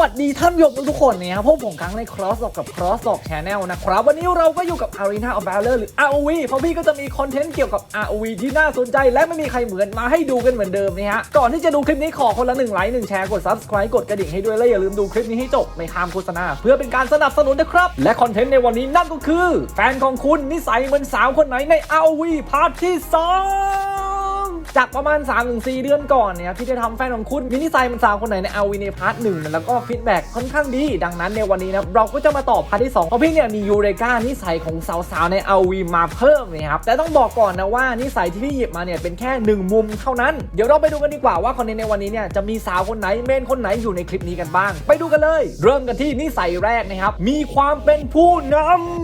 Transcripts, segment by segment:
วัสดีท่านผู้ชมทุกคนนะครับพวกผมครั้งใน Cross ออกกับ Cross ออก Channel นะครับ วันนี้เราก็อยู่กับ Arena of Valor หรือ ROV เพราะพี่ก็จะมีคอนเทนต์เกี่ยวกับ ROV ที่น่าสนใจ และไม่มีใครเหมือนมาให้ดูกันเหมือนเดิมนะฮะก่อนที่จะดูคลิปนี้ขอคนละ1ไลค์1แชร์กด Subscribe กดกระดิ่งให้ด้วยและอย่าลืมดูคลิปนี้ให้จบไม่ข้ามโฆษณาเพื่อเป็นการสนับสนุนนะครับและคอนเทนต์ในวันนี้นั่นก็คือ แฟนของคุณนิสัยเหมือนสาวคนไหนใน ROV พาร์ทที่สอง จากประมาณ 3-4 เดือนก่อนเนี่ยพี่ได้ทำแฟนของคุณมินิไซมันสาวคนไหนในอาวีในพาร์ทหนึ่งแล้วก็ฟีดแบ็กค่อนข้างดี ดังนั้นในวันนี้นะเราก็จะมาตอบพาร์ทที่2เพราะพี่เนี่ยมียูเรกานิสัยของสาวๆในอาวีมาเพิ่มนะครับแต่ต้องบอกก่อนนะว่านิสัยที่พี่หยิบมาเนี่ยเป็นแค่หนึ่งมุมเท่านั้นเดี๋ยวเราไปดูกันดีกว่าว่าคอนเทนต์ในวันนี้เนี่ยจะมีสาวคนไหนเมนคนไหนอยู่ในคลิปนี้กันบ้าง ไปดูกันเลย เริ่มกันที่นิสัยแรกนะครับมีความเป็นผู้น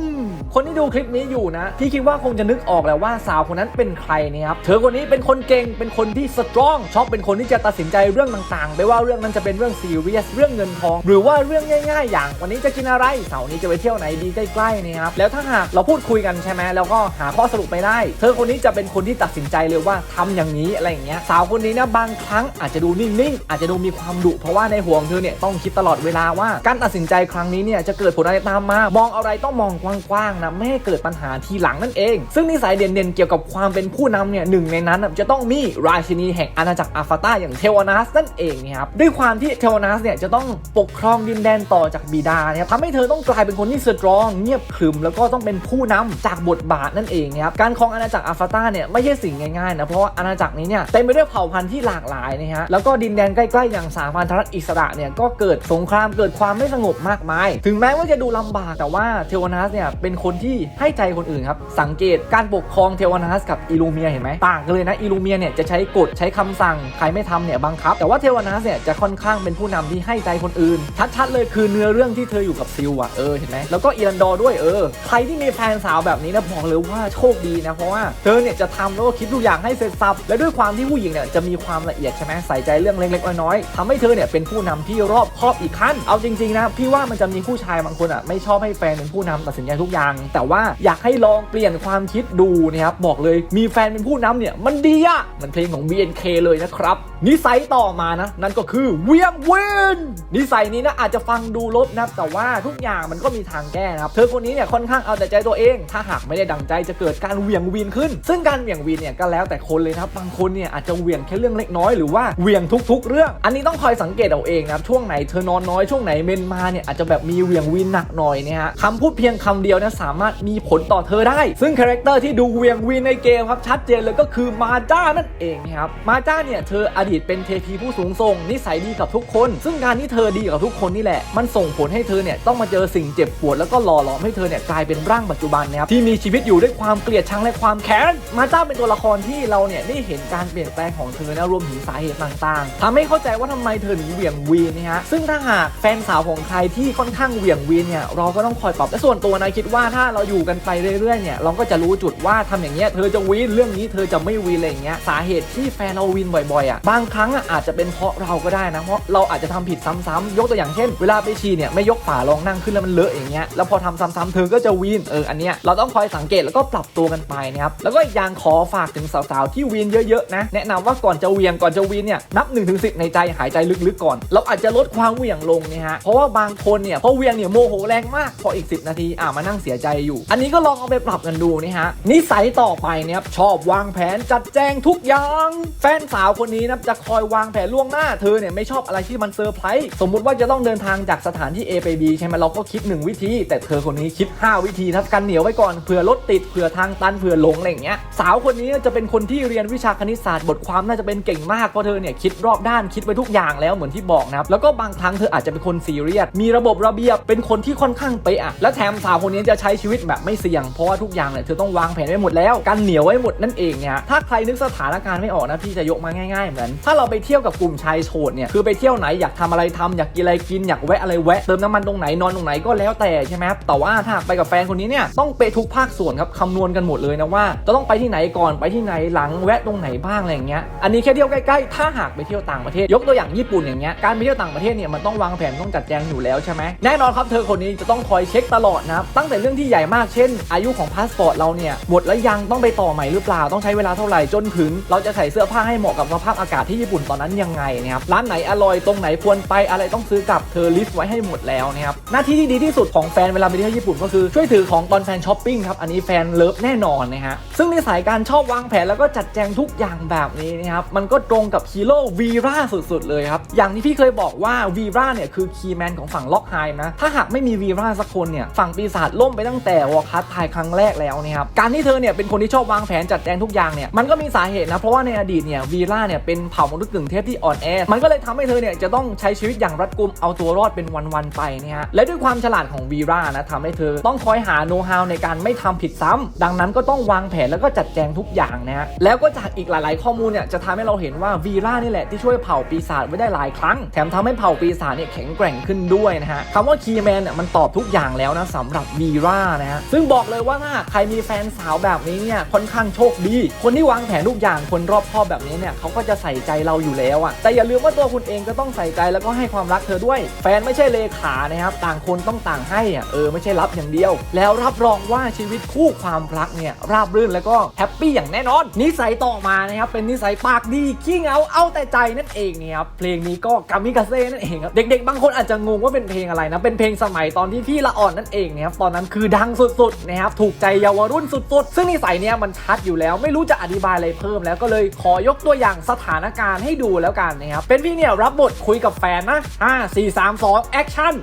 ำคนที่ดูคลิปนี้อยู่นะพี่คิดว่าคงจะนึกออกแล้วว่าสาวคนนั้นเป็นใครนะครับเธอคนนี้เป็นคนเก่งเป็นคนที่สตรองชอบเป็นคนที่จะตัดสินใจเรื่องต่างๆ ไม่ว่าเรื่องนั้นจะเป็นเรื่องซีเรียสเรื่องเงินทอง หรือว่าเรื่องง่าย ๆ อย่างวันนี้จะกินอะไรเสาร์นี้จะไปเที่ยวไหนดีใกล้ๆนะครับแล้วถ้าหากเราพูดคุยกันใช่ไหมแล้วก็หาข้อสรุปไปได้ เธอคนนี้จะเป็นคนที่ตัดสินใจเลยว่าทำอย่างนี้อะไรอย่างเงี้ยสาวคนนี้นะบางครั้งอาจจะดูนิ่งๆอาจจะดูมีความดุเพราะว่าในห่วงเธอเนี่ยต้องคิดตลอดเวลาว่าการตัดสินใจครั้งนี้เนี่ยจะเกิดผลอะไรตามมามองอะไรต้องมองกว้างๆนะไม่ให้เกิดปัญหาทีหลังนั่นเอง ซึ่งนิสัยเด่นๆเกี่ยวกับความเป็นผู้นำเนี่ยหนึ่งในนั้นจะต้องมีราชินีแห่งอาณาจักรอาฟาตาอย่างเทวานัสนั่นเองนะครับด้วยความที่เทวานัสเนี่ยจะต้องปกครองดินแดนต่อจากบิดาเนี่ยทำให้เธอต้องกลายเป็นคนที่สตรอง เงียบขรึมแล้วก็ต้องเป็นผู้นำจากบทบาทนั่นเองนะครับการครองอาณาจักรอาฟาตาเนี่ยไม่ใช่สิ่งง่ายๆนะเพราะว่าอาณาจักรนี้เนี่ยเต็มไปด้วยเผ่าพันธุ์ที่หลากหลายนะฮะแล้วก็ดินแดนใกล้ๆอย่างสาพันธรัฐอิสระเนี่ยก็เกิดสงครามเกิดความไม่สงบมากมาย ถึงแม้ว่าจะดูลำบากแต่ว่าเทวานัสเนี่ยเป็นคนที่ให้ใจคนอื่นครับสังเกตการปกครองเทวานัสกับอิลูเมียเห็นไหมต่างกันเลยนะอิลูเมียเนี่ยจะใช้กฎใช้คำสั่งใครไม่ทำเนี่ยบังคับ แต่ว่าเทวนัสเนี่ยจะค่อนข้างเป็นผู้นำที่ให้ใจคนอื่น ชัดๆเลยคือเนื้อเรื่องที่เธออยู่กับซิลอะเออเห็นไหมแล้วก็อีรันดอร์ด้วยเออใครที่มีแฟนสาวแบบนี้นะบอกเลยว่าโชคดีนะเพราะว่าเธอเนี่ยจะทำแล้วก็คิดทุกอย่างให้เสร็จสับและด้วยความที่ผู้หญิงเนี่ยจะมีความละเอียดใช่ไหมใส่ใจเรื่องเล็กๆน้อยๆทำให้เธอเนี่ยเป็นผู้นำที่รอบคอบอีกขั้นเอาจริงๆนะพี่ว่ามันจะมีผู้ชายบางคนอะไม่ชอบให้แฟนเป็นผู้นำตัดสินใจทุกอย่าง แต่ว่าอยากให้ลองเปลี่ยนความคิดดูนะครับบอกเลยมีแฟนเป็นผู้นำเนี่ยมันดีอะมันเพลงของ BNK เลยนะครับ นิสัยต่อมานะ นั่นก็คือเวียงเวนนิสัยนี้นะอาจจะฟังดูลบนะแต่ว่าทุกอย่างมันก็มีทางแก้นะครับ เธอคนนี้เนี่ยค่อนข้างเอาแต่ใจตัวเอง ถ้าหากไม่ได้ดังใจจะเกิดการเวียงวีนขึ้น ซึ่งการเวียงวีนเนี่ยก็แล้วแต่คนเลยนะครับบางคนเนี่ยอาจจะเวียงแค่เรื่องเล็กน้อยหรือว่าเวียงทุก ๆ เรื่อง อันนี้ต้องคอยสังเกตเอาเองนะครับช่วงไหนเธอนอนน้อยช่วงไหนเมนมาเนี่ยอาจจะแบบมีเวียงวีนหนักหน่อยเนี่ยฮะคำพูดเพียงคำเดียวนะสามารถมีผลต่อเธอได้ ซึ่งคาแรคเตอร์ที่ดูเวียงวีนในเกมครับชัดเจนเลยก็คือมาจ้านั่นเองครับมาจ้าเนี่ยเธออดีตเป็นเทพีผู้สูงส่งนิสัยดีกับทุกคน ซึ่งการที่เธอดีกับทุกคนนี่แหละ มันส่งผลให้เธอเนี่ยต้องมาเจอสิ่งเจ็บปวดแล้วก็หล่อหลอมให้เธอเนี่ยกลายเป็นร่างปัจจุบันนะครับที่มีชีวิตอยู่ด้วยความเกลียดชังและความแค้นมาจ้าเป็นตัวละครที่เราเนี่ยได้เห็นการเปลี่ยนแปลงของเธอนะรวมถึงสาเหตุต่างๆทำให้เข้าใจว่าทำไมเธอถึงเหวี่ยงวีนนะฮะซึ่งถ้าหากแฟนสาวของใครที่ค่อนข้างเหวี่ยงวีนเนี่ยเราก็ต้องคอยปรับและส่วนตัวนะคิดว่าถ้าเราอยู่กันไปเรื่อยๆเนี่ยเราก็จะรู้จุดว่าทำอย่างเงี้ยเธอจะวีนเรื่องนี้เธอจะไม่วีนอะไรอย่างเงี้ยสาเหตุที่แฟนเราวีนบ่อยๆอะบางครั้งอะอาจจะเป็นเพราะเราก็ได้นะเพราะเราอาจจะทำผิดซ้ำๆยกตัวอย่างเช่น เวลาไปฉี่เนี่ยไม่ยกฝารองนั่งขึ้นแล้วมันเลอะอย่างเงี้ยแล้วพอทำซ้ำๆเธอก็จะวีนเอออันเนี้ยเราต้องคอยสังเกตแล้วก็ปรับตัวกันไปนะครับแล้วก็อีกอย่างขอฝากถึงสาวๆที่วีนเยอะๆนะแนะนำว่าก่อนจะเวียงก่อนจะวีนเนี่ยนับ1นถึงสิในใจหายใจลึกๆก่อน เราอาจจะลดความเวียงลงเนี่ยฮะเพราะว่าบางคนเนี่ยพอเวียงเนี่ยโมโหแรงมากพออีก 10 นาทีอ่ามานั่งเสียใจอยู่ อันนี้ก็ลองเอาไปปรับกันดูนี่ฮะนิสัยต่อไปเนี่ยชอบวางแผนจัดแจงทุุกอย่าง แฟนสาวคนนี้นะจะคอยวางแผนล่วงหน้าเธอเนี่ยไม่ชอบอะไรที่มันเซอร์ไพรส์สมมุติว่าจะต้องเดินทางจากสถานที่ A ไป B ใช่ไหมเราก็คิด 1 วิธี แต่เธอคนนี้คิด 5 วิธีทับกันเหนียวไว้ก่อนเผื่อรถติดเผื่อทางตันเผื่อหลงอะไรอย่างเงี้ยสาวคนนี้จะเป็นคนที่เรียนวิชาคณิตศาสตร์บทความน่าจะเป็นเก่งมากเพราะเธอเนี่ยคิดรอบด้านคิดไว้ทุกอย่างแล้วเหมือนที่บอกนะครับแล้วก็บางครั้งเธออาจจะเป็นคนซีเรียสมีระบบระเบียบเป็นคนที่ค่อนข้างเป๊ะอะและแถมสาวคนนี้จะใช้ชีวิตแบบไม่เสี่ยงเพราะว่าทุกอย่างเนี่ยเธอต้องวางแผนไว้หมดแล้วกันเหนียวไว้หมดนั่นเองเนี่ยถ้าใครนึกสถานการณ์ไม่ออกนะพี่จะยกมาง่ายๆเหมือน ถ้าเราไปเที่ยวกับกลุ่มชายโสดเนี่ยคือไปเที่ยวไหนอยากทำอะไรทำอยากกินอะไรกินอยากแวะอะไรแวะเติมน้ำมันตรงไหนนอนตรงไหนก็แล้วแต่ใช่ไหมครับแต่ว่าถ้าหากไปกับแฟนคนนี้เนี่ยต้องเปทุกภาคส่วนครับคำนวณกันหมดเลยนะว่าจะต้องไปที่ไหนก่อนไปที่ไหนหลังแวะตรงไหนบ้างอะไรอย่างเงี้ยอันนี้แค่เที่ยวใกล้ๆ ถ้าหากไปเที่ยวต่างประเทศ ยกตัวอย่างญี่ปุ่นอย่างเงี้ยการไปเที่ยวต่างประเทศเนี่ยมันต้องวางแผนต้องจัดแจงอยู่แล้วใช่ไหมแน่นอนครับเธอคนนี้จะต้องคอยเช็คตลอดนะครับตั้งแต่เรื่องที่ใหญ่มากเช่น อายุของพาสปอร์ตเราเนี่ยหมดแล้วยังต้องไปต่อใหม่หรือเปล่าต้องใช้เวลาเท่าไหร่จนถึงเราจะใส่เสื้อผ้าให้เหมาะกับสภาพอากาศที่ญี่ปุ่นตอนนั้นยังไงนะครับร้านไหนอร่อยตรงไหนควรไปอะไรต้องซื้อกลับเธอลิสต์ไว้ให้หมดแล้วนะครับหน้าที่ที่ดีที่สุดของแฟนเวลาไปเที่ยวญี่ปุ่นก็คือช่วยถือของตอนแฟนช้อปปิ้งครับอันนี้แฟนเลิฟแน่นอนนะฮะซึ่งในสายการชอบวางแผนแล้วก็จัดแจงทุกอย่างแบบนี้นะครับมันก็ตรงกับฮีโร่วีราสุดๆเลยครับอย่างที่พี่เคยบอกว่าวีราเนี่ยคือคีย์แมนของฝั่งล็อกไฮนะถ้าหากไม่มีวีราสักคนเนี่ยฝั่งปีศาจล่มไปตั้งแต่วอคัสไทยครั้งแรกแล้วนะครับการที่เธอเนี่ยเป็นคนที่ชอบวางแผนจัดแจงทุกอย่างเนี่ยมันก็มีสาเหตุนะ เพราะว่าในอดีตเนี่ยวีราเนี่ยเป็นเผ่ามนุษย์กึ่งเทพที่อ่อนแอ มันก็เลยทำให้เธอเนี่ยจะต้องใช้ชีวิตอย่างรัดกุมเอาตัวรอดเป็นวันๆไปเนี่ยฮะ และด้วยความฉลาดของวีรานะทำให้เธอต้องคอยหาโน้ตฮาวในการไม่ทำผิดซ้ำดังนั้นก็ต้องวางแผนแล้วก็จัดแจงทุกอย่างนะฮะ แล้วก็จากอีกหลาย ๆ ข้อมูลเนี่ยจะทำให้เราเห็นว่าวีรานี่แหละที่ช่วยเผ่าปีศาจไว้ได้หลายครั้ง แถมทำให้เผ่าปีศาจเนี่ยแข็งแกร่งขึ้นด้วยนะฮะคำว่าคีย์แมนเนี่ยมันตอบทุกอย่างแล้วนะสำหรับวีรานะฮะซึ่งบอกเลยว่าถ้าใครมีแฟนสาวแบบนี้เนี่ยค่อนข้างโชคดี คนที่วางแผนทุกอย่างางคนรอบคอบแบบนี้เนี่ยเขาก็จะใส่ใจเราอยู่แล้วอะแต่อย่าลืมว่าตัวคุณเองก็ต้องใส่ใจแล้วก็ให้ความรักเธอด้วย แฟนไม่ใช่เลขานะครับต่างคนต้องต่างให้อะเออไม่ใช่รับอย่างเดียว แล้วรับรองว่าชีวิตคู่ความรักเนี่ยราบรื่นแล้วก็แฮปปี้อย่างแน่นอน นิสัยต่อมานะครับเป็นนิสัยปากดีขี้เงาเอาแต่ใจนั่นเองเนี่ยครับเพลงนี้ก็กามิกาเซ่นั่นเองครับเด็กๆ บางคนอาจจะงงว่าเป็นเพลงอะไรนะเป็นเพลงสมัยตอนที่พี่ละอ่อนนั่นเองนะครับตอนนั้นคือดังสุดๆนะครับถูกใจเยาวรุ่นสุดๆ ซึ่งนิสัยเนี้ยมันชัดอยู่แล้วไม่รู้จะอธิบายอะไรเพิ่มแล้วก็เลยขอยกตัวอย่างสถานการณ์ให้ดูแล้วกันนะครับ เป็นพี่เนี่ยรับบทคุยกับแฟนนะ5 4 3 2แอคชั่น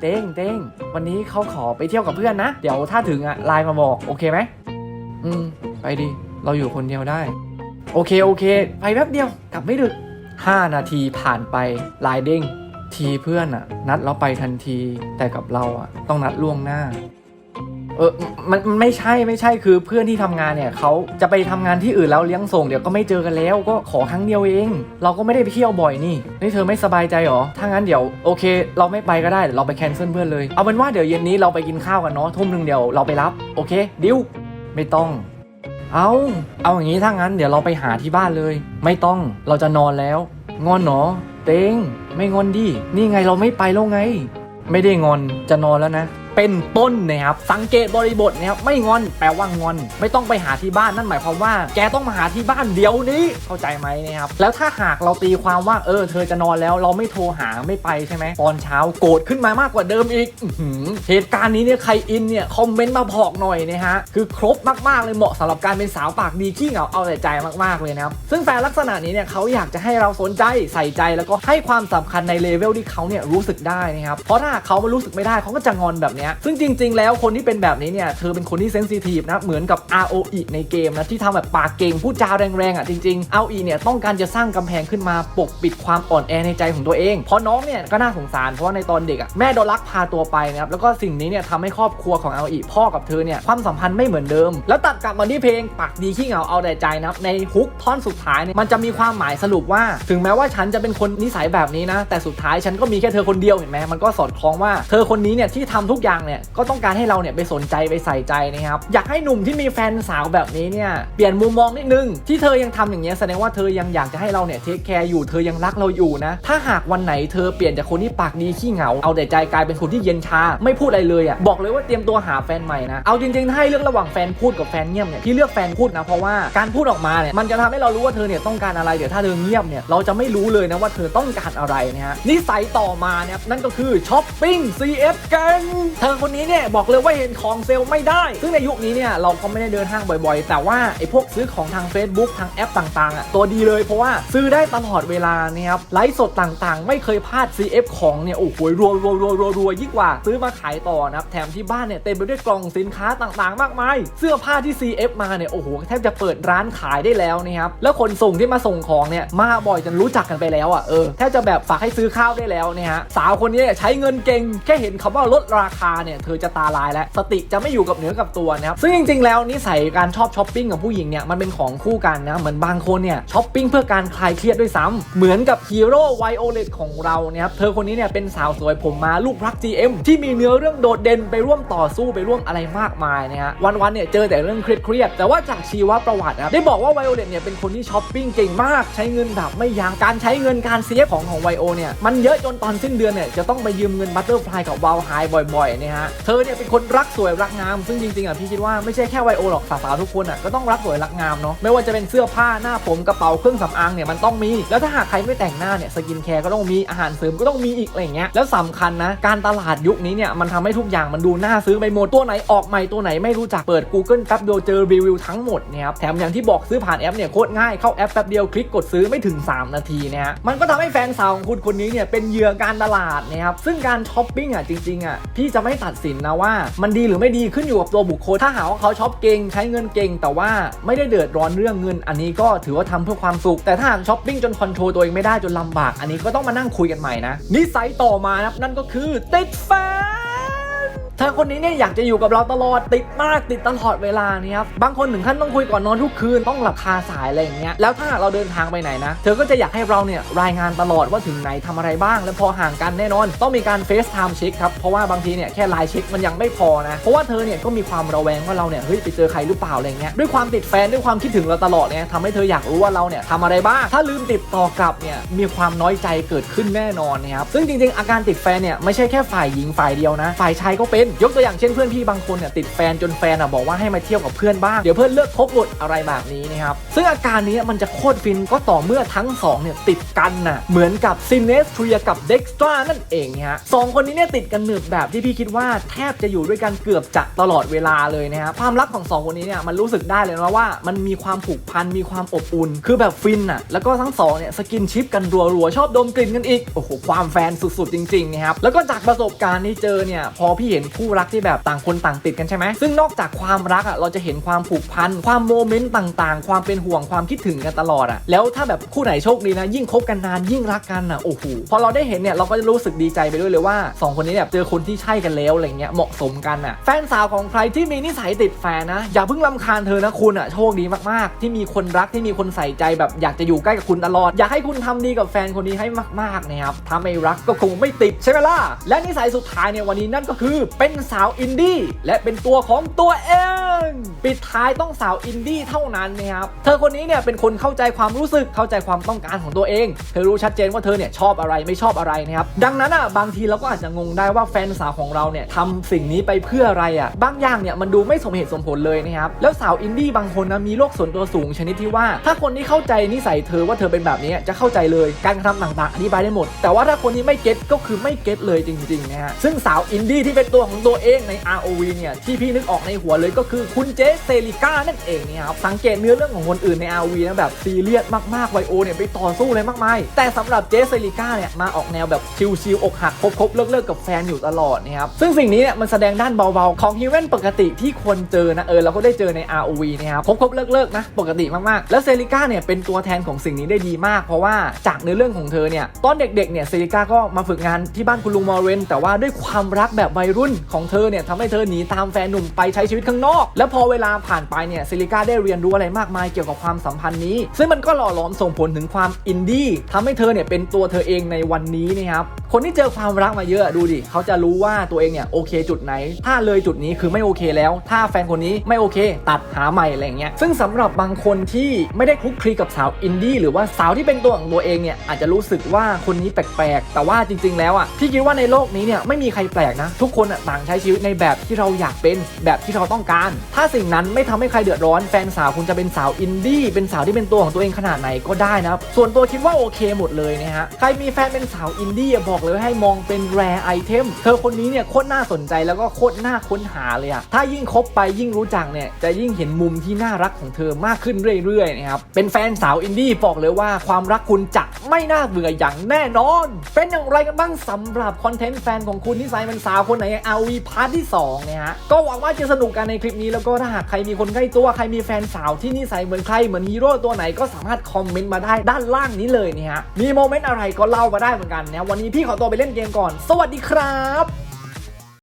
เต้งเต้งวันนี้เขาขอไปเที่ยวกับเพื่อนนะ เดี๋ยวถ้าถึงอะไลน์มาบอกโอเคไหมอืม ไปดิ เราอยู่คนเดียวได้ โอเคโอเค ไปแป๊บเดียวกลับไม่ดึก 5 นาทีผ่านไปไลน์เด้งทีเพื่อนอะนัดเราไปทันทีแต่กับเราอะต้องนัดล่วงหน้า เออมันมันไม่ใช่ไม่ใช่คือเพื่อนที่ทำงานเนี่ยเขาจะไปทำงานที่อื่นแล้วเลี้ยงส่งเดี๋ยวก็ไม่เจอกันแล้ว ก็ขอครั้งเดียวเอง เราก็ไม่ได้ไปเที่ยวบ่อยนี่นี่เธอไม่สบายใจหรอถ้างั้นเดี๋ยวโอเค เราไม่ไปก็ได้เราไปแคนเซิลเพื่อนเลยเอาเป็นว่าเดี๋ยวเย็นนี้เราไปกินข้าวกันเนาะทุ่มหนึ่งเดี๋ยวเราไปรับโอเคดิวไม่ต้องเอาเอาอย่างนี้ถ้างั้นเดี๋ยวเราไปหาที่บ้านเลย ไม่ต้องเราจะนอนแล้ว งอนเนาะเตงไม่งอนดินี่ไงเราไม่ไปแล้วไง ไม่ได้งอนจะนอนแล้วนะ เป็นต้นนะครับสังเกตบริบทนะครับไม่งอนแปลว่างอน ไม่ต้องไปหาที่บ้านนั่นหมายความว่า แกต้องมาหาที่บ้านเดี๋ยวนี้เข้าใจไหมนะครับแล้วถ้าหากเราตีความว่าเออเธอจะนอนแล้วเราไม่โทรหาไม่ไปใช่ไหมตอนเช้าโกรธขึ้นมามากกว่าเดิมอีกเหตุการณ์นี้เนี่ยใครอินเนี่ยคอมเมนต์มาบอกหน่อยนะฮะคือครบมากๆเลยเหมาะสำหรับการเป็นสาวปากดีขี้เหงาเอาแต่ใจมากๆเลยนะครับซึ่งแฟนลักษณะนี้เนี่ยเขาอยากจะให้เราสนใจใส่ใจแล้วก็ให้ความสำคัญในเลเวลที่เขาเนี่ยรู้สึกได้นะครับเพราะถ้าเขาไม่รู้สึกไม่ได้เขาก็จะงอนแบบเี้ยซึ่งจริง ๆ แล้วคนที่เป็นแบบนี้เนี่ยเธอเป็นคนที่เซนซิทีฟนะเหมือนกับ ROE ในเกมนะที่ทำแบบปากเก่งพูดจาแรงๆอะจริงๆ ROE เนี่ยต้องการจะสร้างกำแพงขึ้นมาปกปิดความอ่อนแอในใจของตัวเองเพราะน้องเนี่ยก็น่าสงสารเพราะว่าในตอนเด็กอะแม่โดนลักพาตัวไปนะครับแล้วก็สิ่งนี้เนี่ยทำให้ครอบครัวของ ROE พ่อกับเธอเนี่ยความสัมพันธ์ไม่เหมือนเดิม แล้วตัดกลับมาที่เพลงปากดีขี้เหงาเอาแต่ใจนะครับในฮุกท่อนสุดท้ายเนี่ยมันจะมีความหมายสรุปว่า ถึงแม้ว่าฉันจะเป็นคนนิสัยแบบนี้นะแต่สุดท้ายฉันก็มีแค่เธอคนเดียวเห็นไหมมันก็สอดคล้องว่าเธอคนนี้เนี่ยที่ทำทุกอย่างเนี่ยก็ต้องการให้เราเนี่ยไปสนใจไปใส่ใจนะครับอยากให้หนุ่มที่มีแฟนสาวแบบนี้เนี่ยเปลี่ยนมุมมองนิดนึงที่เธอยังทำอย่างเงี้ยแสดงว่าเธอยังอยากจะให้เราเนี่ยเทคแคร์อยู่เธอยังรักเราอยู่นะถ้าหากวันไหนเธอเปลี่ยนจากคนที่ปากดีขี้เหงาเอาแต่ใจกลายเป็นคนที่เย็นชา ไม่พูดอะไรเลยอะบอกเลยว่าเตรียมตัวหาแฟนใหม่นะเอาจริงๆถ้าให้เลือกระหว่างแฟนพูดกับแฟนเงียบเนี่ยพี่เลือกแฟนพูดนะเพราะว่าการพูดออกมาเนี่ยมันจะทำให้เรารู้ว่าเธอเนี่ยต้องการอะไรเดี๋ยวถ้าเธอเงียบเนี่ยเราจะไม่รู้เลยนะว่าเธอต้องการอะไรนะฮะนิสัยต่อมาเนี่ยนั่นก็คือช้อปปิ้ง CF กันเธอคนนี้เนี่ยบอกเลยว่าเห็นของเซลล์ไม่ได้ ซึ่งในยุคนี้เนี่ยเราก็ไม่ได้เดินห้างบ่อยๆ แต่ว่าไอ้พวกซื้อของทาง Facebook ทางแอปต่างๆอะตัวดีเลยเพราะว่าซื้อได้ตลอดเวลาเนี่ยครับไลฟ์สดต่างๆ ไม่เคยพลาด CF ของเนี่ยโอ้โหรัวรัวรัวรัวรัวยิ่งกว่า ซื้อมาขายต่อนะครับแถมที่บ้านเนี่ยเต็มไปด้วยกล่องสินค้าต่างๆ มากมาย เสื้อผ้าที่ CF มาเนี่ยโอ้โหแทบจะเปิดร้านขายได้แล้วนะครับแล้วคนส่งที่มาส่งของเนี่ยมาบ่อยจนรู้จักกันไปแล้วอะเออแทบจะแบบฝากให้ซื้อข้าวได้แล้วเนี่ยฮะสาวคนนี้ใช้เงินเก่งแค่เห็นคำว่าลดราคาเนี่ยเธอจะตาลายแล้วสติจะไม่อยู่กับเนื้อกับตัวนะครับซึ่งจริงๆแล้วนิสัยการชอบช้อปปิ้งกับผู้หญิงเนี่ยมันเป็นของคู่กันนะเหมือนบางคนเนี่ยช้อปปิ้งเพื่อการคลายเครียดด้วยซ้ำเหมือนกับฮีโร่ไวโอเลตของเราเนี่ยครับเธอคนนี้เนี่ยเป็นสาวสวยผมมาลูกรัก GM ที่มีเนื้อเรื่องโดดเด่นไปร่วมต่อสู้ไปร่วมอะไรมากมายนะฮะวันๆเนี่ยเจอแต่เรื่องเครียดๆแต่ว่าจากชีวประวัตินะครับได้บอกว่าไวโอเลตเนี่ยเป็นคนที่ช้อปปิ้งเก่งมากใช้เงินแบบไม่ยั้งการใช้เงินการเซฟของของไวโอเนี่ยมันเยอะจนตอนสิ้นเดือนเนี่ยจะต้องไปยืมเงินบัตเตอร์ฟลายกับวาวไฮบ่อยๆเนี่ยฮะ เธอเนี่ยเป็นคนรักสวยรักงาม ซึ่งจริงๆอะพี่คิดว่าไม่ใช่แค่ไวโอหรอกสาวๆทุกคนอะก็ต้องรักสวยรักงามเนาะไม่ว่าจะเป็นเสื้อผ้าหน้าผมกระเป๋าเครื่องสำอางเนี่ยมันต้องมี แล้วถ้าหากใครไม่แต่งหน้าเนี่ยสกินแคร์ก็ต้องมีอาหารเสริมก็ต้องมีอีกอะไรเงี้ยแล้วสำคัญนะการตลาดยุคนี้เนี่ยมันทำให้ทุกอย่างมันดูน่าซื้อไปหมดตัวไหนออกใหม่ตัวไหนไม่รู้จักเปิด Google แป๊บเดียวเจอรีวิวทั้งหมดเนี่ยครับแถมอย่างที่บอกซื้อผ่านแอปเนี่ยโคตรง่ายเข้าแอปแป๊บเดียวคลิกกดซื้อไม่ถึง 3 นาทีนะฮะมันก็ทำให้แฟนสาวของคุณคนนี้เนี่ยเป็นเหยื่อการตลาดนะครับซึ่งการช้อปปิ้งอะจริงๆอะพี่จะไไม่ตัดสินนะว่า มันดีหรือไม่ดีขึ้นอยู่กับตัวบุคคล ถ้าหาว่าเขาช็อปเก่งใช้เงินเก่ง แต่ว่าไม่ได้เดือดร้อนเรื่องเงิน อันนี้ก็ถือว่าทำเพื่อความสุข แต่ถ้าหากช้อปปิ้งจนคอนโทรลตัวเองไม่ได้จนลำบาก อันนี้ก็ต้องมานั่งคุยกันใหม่นะนิสัยต่อมานะครับนั่นก็คือติดแฟน เธอคนนี้เนี่ยอยากจะอยู่กับเราตลอดติดมากติดตลอดเวลานี่ครับบางคนถึงขั้นต้องคุยก่อนนอนทุกคืนต้องหลับคาสายอะไรอย่างเงี้ยแล้วถ้าเราเดินทางไปไหนนะ เธอก็จะอยากให้เราเนี่ยรายงานตลอดว่าถึงไหนทำอะไรบ้าง แล้วพอห่างกันแน่นอน ต้องมีการเฟซไทม์เช็คครับเพราะว่าบางทีเนี่ยแค่ไลน์เช็คมันยังไม่พอนะเพราะว่าเธอเนี่ยก็มีความระแวงว่าเราเนี่ยเฮ้ยไปเจอใครหรือเปล่าอะไรเงี้ยด้วยความติดแฟนด้วยความคิดถึงเราตลอดเนี่ยทำให้เธออยากรู้ว่าเราเนี่ยทำอะไรบ้าง ถ้าลืมติดต่อกลับเนี่ยมีความน้อยใจเกิดขึ้นแน่นอนนะครับซึ่งจริง ๆ อาการติดแฟนเนี่ยไม่ใช่แค่ฝ่ายหญิงฝ่ายเดียวนะ ฝ่ายชายก็เป็นยกตัวอย่างเช่นเพื่อนพี่บางคนเนี่ยติดแฟนจนแฟนอะบอกว่าให้มาเที่ยวกับเพื่อนบ้างเดี๋ยวเพื่อนเลิกคบหมดอะไรแบบนี้นะครับซึ่งอาการนี้มันจะโคตรฟินก็ต่อเมื่อทั้งสองเนี่ยติดกันน่ะเหมือนกับซินเนสทรียกับเด็กสตรานั่นเองนะฮะสองคนนี้เนี่ยติดกันหนึบแบบที่พี่คิดว่าแทบจะอยู่ด้วยกันเกือบจะตลอดเวลาเลยนะครับความรักของสองคนนี้เนี่ยมันรู้สึกได้เลยนะว่ามันมีความผูกพันมีความอบอุ่น คือแบบฟินอะแล้วก็ทั้งสองเนี่ยสกินชิปกันรัวๆชอบดมกลิ่นกันอีกโอ้โหความแฟนสุดๆจริงๆนะครับแล้วก็จากประสบการณ์ที่เจอเนี่ยพอพี่เห็นคู่รักที่แบบต่างคนต่างติดกันใช่ไหมซึ่งนอกจากความรักอะเราจะเห็นความผูกพันความโมเมนต์ต่างๆ ความเป็นห่วงความคิดถึงกันตลอดอะแล้วถ้าแบบคู่ไหนโชคดีนะ ยิ่งคบกันนานยิ่งรักกันอะโอ้โหพอเราได้เห็นเนี่ยเราก็จะรู้สึกดีใจไปด้วยเลยว่าสองคนนี้แบบเจอคนที่ใช่กันแล้วอะไรเงี้ยเหมาะสมกันอะแฟนสาวของใครที่มีนิสัยติดแฟนนะ อย่าเพิ่งลำคาญเธอนะคุณอะโชคดีมากๆ ที่มีคนรักที่มีคนใส่ใจแบบอยากจะอยู่ใกล้กับคุณตลอด อยากให้คุณทำดีกับแฟนคนนี้ให้มากๆนะครับถ้าไม่รักก็คงไม่ติดใช่ไหมล่ะและนิสัยสุดท้ายในวันนี้นั่นก็คือเป็น็นสาวอินดี้และเป็นตัวของตัวเอง ปิดท้ายต้องสาวอินดี้เท่านั้นนะครับ เธอคนนี้เนี่ยเป็นคนเข้าใจความรู้สึก เข้าใจความต้องการของตัวเอง เธอรู้ชัดเจนว่าเธอเนี่ยชอบอะไรไม่ชอบอะไรนะครับ ดังนั้นอะบางทีเราก็อาจจะงงได้ว่าแฟนสาวของเราเนี่ยทำสิ่งนี้ไปเพื่ออะไรอะ บางอย่างเนี่ยมันดูไม่สมเหตุสมผลเลยนะครับ แล้วสาวอินดี้บางคนนะมีโลกส่วนตัวสูงชนิดที่ว่า ถ้าคนที่เข้าใจนิสัยเธอว่าเธอเป็นแบบนี้จะเข้าใจเลย การกระทำต่างๆอธิบายได้หมด แต่ว่าถ้าคนที่ไม่เก็ตก็คือไม่เก็ตเลยจริงๆนะฮะ ซึ่งสาวอินดี้ที่เป็นตัวของตัวเองใน ROV เนี่ยที่พี่นึกออกในหัวเลยก็คือคุณเจสเซริก้านั่นเองเนี่ยครับสังเกตเนื้อเรื่องของคนอื่นใน RV นะแบบซีเรียสมากๆไวโอเนี่ยไปต่อสู้เลยมากมายแต่สำหรับเจสเซริก้าเนี่ยมาออกแนวแบบชิลๆอกหักคบๆเลิกๆกับแฟนอยู่ตลอดนะครับซึ่งสิ่งนี้เนี่ยมันแสดงด้านเบาๆของฮีเวนปกติที่คนเจอนะเออเราก็ได้เจอใน ROV นะครับคบๆเลิกๆนะปกติมากๆ แล้วเซริก้าเนี่ยเป็นตัวแทนของสิ่งนี้ได้ดีมาก เพราะว่าจากในอเรื่องของเธอเนี่ยตอนเด็กๆเนี่ยเซริก้าก็มาฝึกงานที่บ้านคุณลุงมอร์เรนแต่ว่าด้วยความรักแบบวัยรุ่นของเธอเนี่ยทำให้เธอหนีตามแฟนหนุ่มไปใช้ชีวิตข้างนอกแล้วพอเวลาผ่านไปเนี่ยเซริก้าได้เรียนรู้อะไรมากมายเกี่ยวกับความสัมพันธ์นี้ ซึ่งมันก็หล่อหลอมส่งผลถึงความอินดี้ทำให้เธอเนี่ยเป็นตัวเธอเองในวันนี้นะครับคนที่เจอความรักมาเยอะดูดิเขาจะรู้ว่าตัวเองเนี่ยโอเคจุดไหน ถ้าเลยจุดนี้คือไม่โอเคแล้ว ถ้าแฟนคนนี้ไม่โอเค ตัดหาใหม่อะไรเงี้ยซึ่งสำหรับบางคนที่ไม่ได้คลุกคลีกับสาวอินดี้หรือว่าสาวที่เป็นตัวของตัวเองเนี่ยอาจจะรู้สึกว่าคนนี้แปลกๆ แต่ว่าจริง ๆ แล้วอะพี่คิดว่าในโลกนี้เนี่ยไม่มีใครแปลกนะ ทุกคนอะต่างใช้ชีวิตในแบบที่เราอยากเป็นแบบที่เราต้องการถ้าสิ่งนั้นไม่ทำให้ใครเดือดร้อนแฟนสาวคุณจะเป็นสาวอินดี้เป็นสาวที่เป็นตัวของตัวเองขนาดไหนก็ได้นะครับส่วนตัวคิดว่าโอเคหมดเลยนะฮะใครมีแฟนเป็นสาวอินดี้บอกเลยให้มองเป็นแรไอเทมเธอคนนี้เนี่ยโคตรน่าสนใจแล้วก็โคตรน่าค้นหาเลยอะถ้ายิ่งคบไปยิ่งรู้จักเนี่ยจะยิ่งเห็นมุมที่น่ารักของเธอมากขึ้นเรื่อยๆนะครับเป็นแฟนสาวอินดี้บอกเลยว่าความรักคุณจะไม่น่าเบื่ออย่างแน่นอน เป็นอย่างไรกันบ้างสำหรับคอนเทนต์แฟนของคุณที่ใส่เป็นสาวคนไหนอาวีพาร์ทที่2เนี่ยฮะก็หวังว่าจะสนุกกันในคลิปนี้แล้วก็ถ้าหากใครมีคนใกล้ตัวใครมีแฟนสาวที่นิสัยเหมือนใครเหมือนฮีโร่ตัวไหนก็สามารถคอมเมนต์มาได้ด้านล่างนี้เลยเนี่ยฮะมีโมเมนต์อะไรก็เล่ามาได้เหมือนกันนะวันนี้พี่ขอตัวไปเล่นเกมก่อน สวัสดีครับ